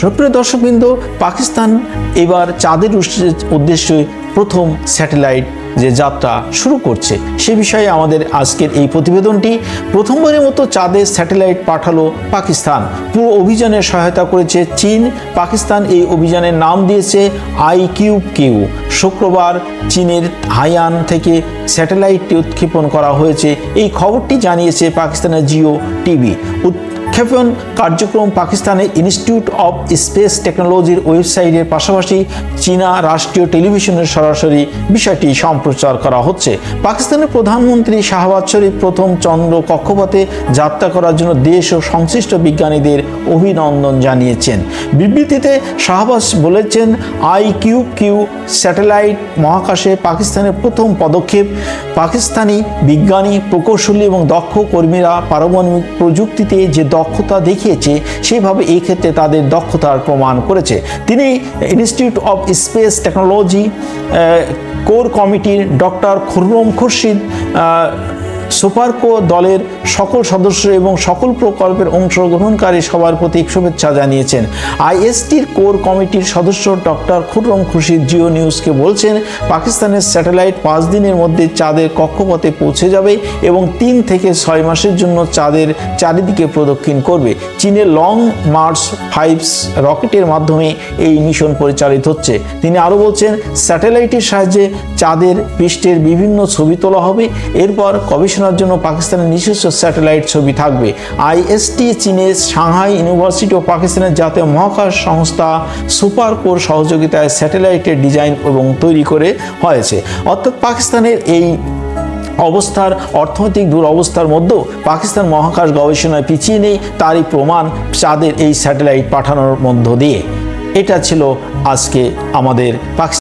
সুপ্রিয় দর্শকবৃন্দ, পাকিস্তান এবার চাঁদের উদ্দেশ্যে প্রথম স্যাটেলাইট যে যাত্রা শুরু করছে। সে বিষয়ে আমাদের আজকের এই প্রতিবেদনটি প্রথমবারের মতো চাঁদে স্যাটেলাইট পাঠালো পাকিস্তান। পুরো অভিযানে সহায়তা করেছে চীন। পাকিস্তান এই অভিযানের নাম দিয়েছে আই কিউ কিউ। শুক্রবার চীনের হাইয়ান থেকে স্যাটেলাইটটি উৎক্ষেপণ করা হয়েছে। এই খবরটি জানিয়েছে পাকিস্তানের জিও টিভি। উৎক্ষেপণ কার্যক্রম পাকিস্তানের ইনস্টিটিউট অফ স্পেস টেকনোলজির ওয়েবসাইটের পাশাপাশি চীনা রাষ্ট্রীয় টেলিভিশনের সরাসরি বিষয়টি সম্প্রচার করা হচ্ছে। পাকিস্তানের প্রধানমন্ত্রী শাহবাজ শরীফ প্রথম চন্দ্র কক্ষপথে যাত্রা করার জন্য দেশ ও সংশ্লিষ্ট বিজ্ঞানীদের অভিনন্দন জানিয়েছেন। বিবৃতিতে শাহবাজ বলেছেন আই কিউ কিউ স্যাটেলাইট মহাকাশে পাকিস্তানের প্রথম পদক্ষেপ পাকিস্তানি বিজ্ঞানী, প্রকৌশলী এবং দক্ষ কর্মীরা পারমাণবিক প্রযুক্তিতে যে দক্ষতা দেখিয়েছে সেভাবে এই ক্ষেত্রে তাদের দক্ষতার প্রমাণ করেছে। তিনি institute of space technology core কমিটির ডক্টর খুররম খুরশিদ সুপারকো দলের সকল সদস্য এবং সকল প্রকল্পের অংশগ্রহণকারী সবার প্রতি শুভেচ্ছা জানিয়েছেন। আইএসটির কোর কমিটির সদস্য ডক্টর খুররম খুরশিদ জিও নিউজকে বলছেন, পাকিস্তানের স্যাটেলাইট পাঁচ দিনের মধ্যে চাঁদের কক্ষপথে পৌঁছে যাবে এবং তিন থেকে ছয় মাসের জন্য চাঁদের চারিদিকে প্রদক্ষিণ করবে। চীনের লং মার্চ ফাইভস রকেটের মাধ্যমে এই মিশন পরিচালিত হচ্ছে। তিনি আরও বলছেন, স্যাটেলাইটের সাহায্যে চাঁদের পৃষ্ঠের বিভিন্ন ছবি তোলা হবে। এরপর গবেষণার জন্য পাকিস্তানের নিজস্ব স্যাটেলাইট ছবি থাকবে। আইএসটি চীনের সাংহাই ইউনিভার্সিটি ও পাকিস্তানের জাতীয় মহাকাশ সংস্থা সুপার কোর সহযোগিতায় স্যাটেলাইটের ডিজাইন এবং তৈরি করে হয়েছে। অর্থাৎ পাকিস্তানের এই অবস্থার অর্থনৈতিক দুরবস্থার মধ্যেও পাকিস্তান মহাকাশ গবেষণায় পিছিয়ে নেই, তারই প্রমাণ চাঁদের এই স্যাটেলাইট পাঠানোর মধ্য দিয়ে। এটা ছিল আজকে আমাদের পাকিস্তান